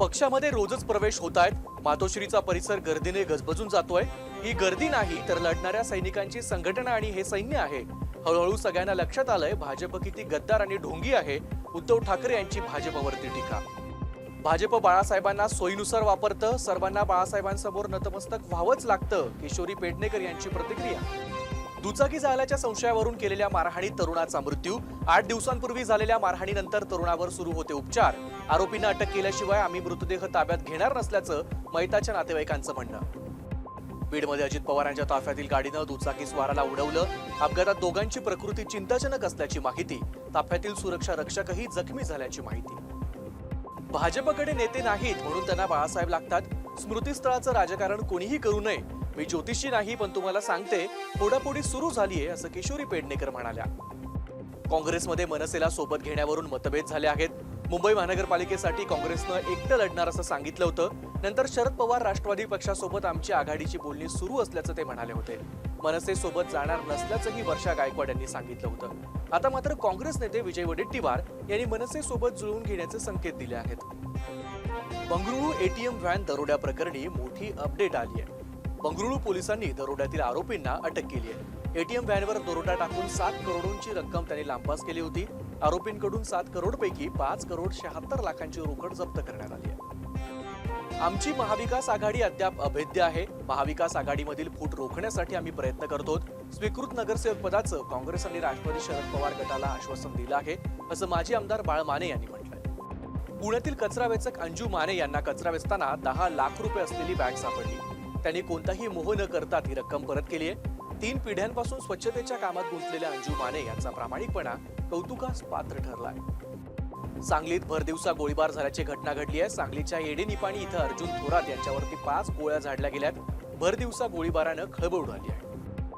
पक्षामध्ये रोजच प्रवेश होत आहेत. मातोश्रीचा परिसर गर्दीने गजबजून जातोय. ही गर्दी नाही तर लढणाऱ्या सैनिकांची संघटना आणि हे सैन्य आहे. हळूहळू सगळ्यांना लक्षात आलंय भाजप किती गद्दार आणि ढोंगी आहे. उद्धव ठाकरे यांची भाजपवरती टीका. भाजप बाळासाहेबांना सोयीनुसार वापरतं सर्वांना बाळासाहेबांसमोर नतमस्तक व्हावंच लागतं किशोरी पेडणेकर यांची प्रतिक्रिया. दुचाकी जाळल्याच्या संशयावरून केलेल्या मारहाणीत तरुणाचा मृत्यू. आठ दिवसांपूर्वी झालेल्या मारहाणीनंतर तरुणावर सुरू होते उपचार. आरोपींना अटक केल्याशिवाय आम्ही मृतदेह ताब्यात घेणार नसल्याचं मैताच्या नातेवाईकांचं म्हणणं. बीडमध्ये अजित पवारांच्या ताफ्यातील गाडीनं दुचाकी स्वाराला उडवलं. अपघातात दोघांची प्रकृती चिंताजनक असल्याची माहिती. ताफ्यातील सुरक्षा रक्षकही जखमी झाल्याची माहिती. भाजपकडे नेते नाहीत म्हणून त्यांना बाळासाहेब लागतात. स्मृतीस्थळाचं राजकारण कोणीही करू नये. मी ज्योतिषी नाही पण तुम्हाला सांगते फोडाफोडी सुरू झालीये असं किशोरी पेडणेकर म्हणाल्या. काँग्रेसमध्ये मनसेला सोबत घेण्यावरून मतभेद झाले आहेत. मुंबई महानगरपालिकेसाठी काँग्रेसनं एकटं लढणार असं सांगितलं होतं. नंतर शरद पवार राष्ट्रवादी पक्षासोबत आमची आघाडीची बोलणी सुरू असल्याचं ते म्हणाले होते. मनसेसोबत जाणार नसल्याचंही वर्षा गायकवाड यांनी सांगितलं होतं. आता मात्र काँग्रेस नेते विजय वडेट्टीवार यांनी मनसेसोबत जुळवून घेण्याचे संकेत दिले आहेत. बंगळुरू एटीएम व्हॅन दरोड्या प्रकरणी मोठी अपडेट आली आहे बंगळुरू पोलिसांनी दरोड्यातील आरोपींना अटक केली आहे. एटीएम व्हॅनवर दरोडा टाकून सात करोडोंची रक्कम त्यांनी लांबपास केली होती. आरोपींकडून सात करोडपैकी पाच करोड शहात्तर लाखांची रोकड जप्त करण्यात आली आहे. आमची महाविकास आघाडी अद्याप अभेद्य आहे. महाविकास आघाडीमधील फूट रोखण्यासाठी आम्ही प्रयत्न करतो स्वीकृत नगरसेवक पदाचं काँग्रेस आणि राष्ट्रवादी शरद पवार गटाला आश्वासन दिलं आहे असं माजी आमदार बाळ माने यांनी म्हटलंय. पुण्यातील कचरा वेचक अंजू माने यांना कचरा वेचताना दहा लाख रुपये असलेली बॅग सापडली. त्यांनी कोणताही मोह न करता ती रक्कम परत केली आहे. तीन पिढ्यांपासून स्वच्छतेच्या कामात गुंतलेल्या अंजू माने यांचा प्रामाणिकपणा कौतुकास पात्र ठरलाय. सांगलीत भरदिवसा गोळीबार झाल्याची घटना घडली आहे. सांगलीच्या येडे निपाणी इथं अर्जुन थोरात यांच्यावरती पाच गोळ्या झाडल्या गेल्यात. भरदिवसा गोळीबारानं खळबळ उडाली आहे.